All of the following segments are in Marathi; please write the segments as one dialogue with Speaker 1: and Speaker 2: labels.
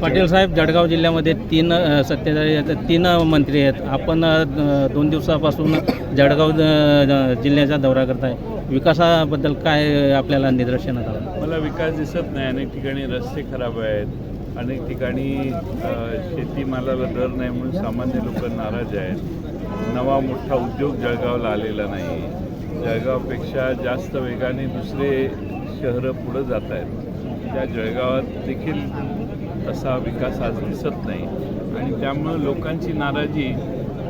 Speaker 1: पाटील साहेब जळगाव जिल्ह्यामध्ये तीन सत्तेचाळीस तीन मंत्री आहेत. आपण दोन दिवसापासून जळगाव जिल्ह्याचा दौरा करताय. विकासाबद्दल काय आपल्याला निदर्शनात आलं?
Speaker 2: मला विकास दिसत नाही. अनेक ठिकाणी रस्ते खराब आहेत. अनेक ठिकाणी शेतीमालाला दर नाही म्हणून सामान्य लोक नाराज आहेत. नवा मोठा उद्योग जळगावला आलेला नाही जळगावपेक्षा जास्त वेगाने दुसरे शहरं पुढं जात आहेत. त्या जळगावात देखील तसा विकास आज दिसत नाही. आणि त्यामुळं लोकांची नाराजी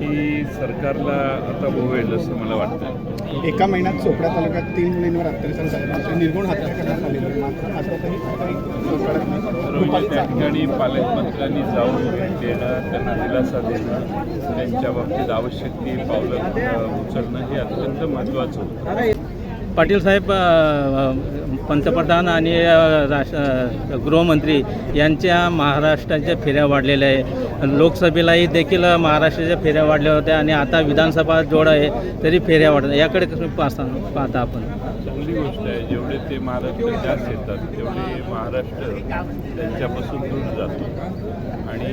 Speaker 2: ही सरकारला आता भोवेल असं मला वाटतं
Speaker 3: एका महिन्यात चोपडा तालुक्यात तीन मुलींवर अत्याचार झाले. निर्गुण हत्या करण्यात
Speaker 2: त्या ठिकाणी पालकमंत्र्यांनी जाऊन भेट देणं त्यांना दिलासा देणं त्यांच्या बाबतीत आवश्यक ती पावलं उचलणं हे अत्यंत महत्त्वाचं होतं.
Speaker 1: पाटील साहेब पंतप्रधान आणि राष्ट्र गृहमंत्री यांच्या महाराष्ट्राच्या फेऱ्या वाढलेल्या आहे. लोकसभेलाही देखील महाराष्ट्राच्या फेऱ्या वाढल्या होत्या आणि आता विधानसभा जोड आहे तरी फेऱ्या वाढतात. याकडे कसं पाहता पाहता आपण?
Speaker 2: चांगली गोष्ट आहे. जेवढे ते महाराष्ट्र जास्त येतात तेवढे महाराष्ट्र त्यांच्यापासून दूर जातो. आणि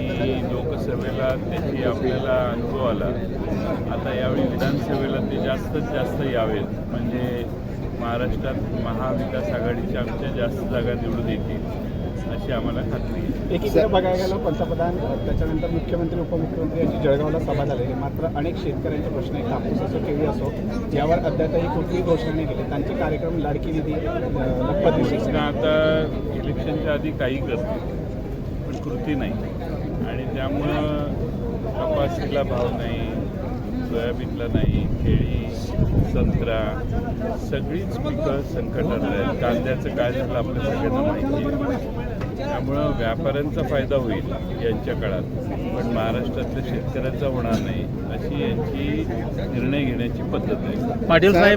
Speaker 2: लोकसभेला त्याची आपल्याला अनुभव आला. आता यावेळी विधानसभेला ते जास्तीत जास्त यावेत. म्हणजे महाराष्ट्रात महाविकास आघाडीच्या आमच्या जास्त जागा निवडून येतील अशी आम्हाला खात्री आहे.
Speaker 3: एकीकडे बघायला गेलं पंतप्रधान त्याच्यानंतर मुख्यमंत्री उपमुख्यमंत्री यांची जळगावला सभा झालेली आहे. मात्र अनेक शेतकऱ्यांचे प्रश्न आहेत. कापूस असो केळी असो यावर अद्यापही कुठलीही घोषणा नाही केली. त्यांचे कार्यक्रम लाडकी निधी लखपत
Speaker 2: शिवसेना आता इलेक्शनच्या आधी काही करते पण कृती नाही. आणि त्यामुळं कपाशीला भाव नाही. सोयाबीनला नाही केळी संत्रा सगळीच पिकं संकटात आहेत. कांद्याचं काय झालं आपल्या सगळ्यांना माहिती आहे. त्यामुळं व्यापाऱ्यांचा फायदा होईल यांच्या काळात. पण महाराष्ट्रातल्या शेतकऱ्याचा होणार नाही अशी यांची निर्णय घेण्याची पद्धत आहे.
Speaker 1: पाटील साहेब